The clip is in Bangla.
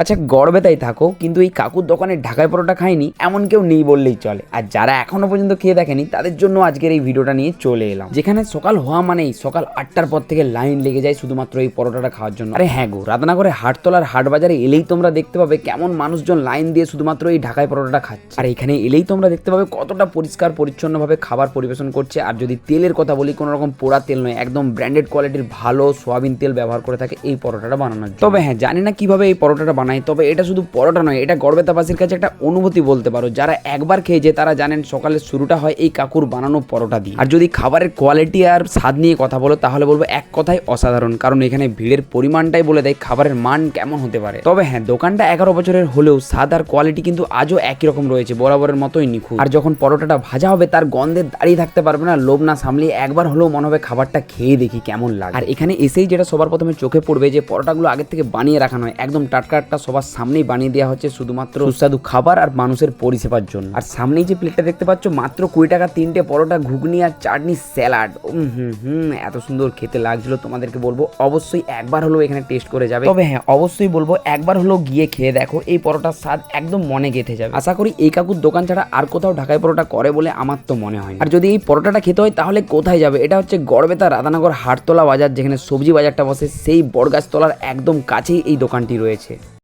আচ্ছা গড়বেতাই থাকো, কিন্তু এই কাকুর দোকানে ঢাকায় পরোটা খায়নি এমন কেউ নেই বললেই চলে। আর যারা এখনও পর্যন্ত খেয়ে দেখেনি, তাদের জন্য আজকের এই ভিডিওটা নিয়ে চলে এলাম। যেখানে সকাল হওয়া মানেই সকাল আটটার পর থেকে লাইন লেগে যায় শুধুমাত্র এই পরোটাটা খাওয়ার জন্য। আরে হ্যাঁ গো রাধানগরে হাটতলার হাট বাজারে এলেই তোমরা দেখতে পাবে কেমন মানুষজন লাইন দিয়ে শুধুমাত্র এই ঢাকায় পরোটাটা খাচ্ছে। আর এখানে এলেই তোমরা দেখতে পাবে কতটা পরিষ্কার, পরিচ্ছন্নভাবে খাবার পরিবেশন করছে। আর যদি তেলের কথা বলি, কোনো রকম পোড়া তেল নয়, একদম ব্র্যান্ডেড কোয়ালিটির ভালো সোয়াবিন তেল ব্যবহার করে থাকে এই পরোটাটা বানানোর তবে হ্যাঁ জানি না কীভাবে এই পরোটাটা বানায় তবে এটা শুধু পরোটা নয়, এটা গড়বেতাবাসীর কাছে একটা অনুভূতি বলতে পারো। যারা একবার খেয়েছে তারা জানেন সকালের শুরুটা হয় এই কাকুর বানানো পরোটা দিয়ে। আর যদি খাবারের কোয়ালিটি আর স্বাদ নিয়ে কথা বলো, তাহলে বলব এক কথায় অসাধারণ, কারণ এখানে ভিড়ের পরিমাণটাই বলে দেয় খাবারের মান কেমন হতে পারে। তবে হ্যাঁ দোকানটা এগারো বছরের হলেও স্বাদ আর কোয়ালিটি কিন্তু আজও একই রকম রয়েছে, বরাবরের মতোই নিখুঁত। আর যখন পরোটাটা ভাজা হবে, তার গন্ধে দাঁড়িয়ে থাকতে পারবে না, লোভ না সামলিয়ে একবার হলেও মনে হবে খাবারটা খেয়ে দেখি কেমন লাগে। আর এখানে এসেই যেটা সবার প্রথমে চোখে পড়বে, যে পরোটাগুলো আগের থেকে বানিয়ে রাখা নয়, একদম টাটকা সবার সামনেই বানিয়ে দেওয়া হচ্ছে শুধুমাত্র সুস্বাদু খাবার আর মানুষের পরিষেবার জন্য। আর সামনেই যে প্লেটটা দেখতে পাচ্ছ মাত্র কুড়ি টাকা তিনটে পরোটা ঘুগনি আর চাটনি স্যালাড হুম হুম এত সুন্দর খেতে লাগছিল তোমাদেরকে বলব। অবশ্যই একবার হলেও এখানে টেস্ট করে যাবে। তবে হ্যাঁ অবশ্যই বলব একবার হলেও গিয়ে খেয়ে দেখো এই পরোটার স্বাদ একদম মনে গেঁথে যাবে। আশা করি এই কাকুর দোকান ছাড়া আর কোথাও ঢাকায় পরোটা করে বলে আমার তো মনে হয় আর যদি এই পরোটাটা খেতে হয় তাহলে কোথায় যাবে? এটা হচ্ছে গড়বেতা রাধানগর হাটতলা বাজার যেখানে সবজি বাজারটা বসে সেই বড়গাছতলার একদম কাছেই এই দোকানটি রয়েছে।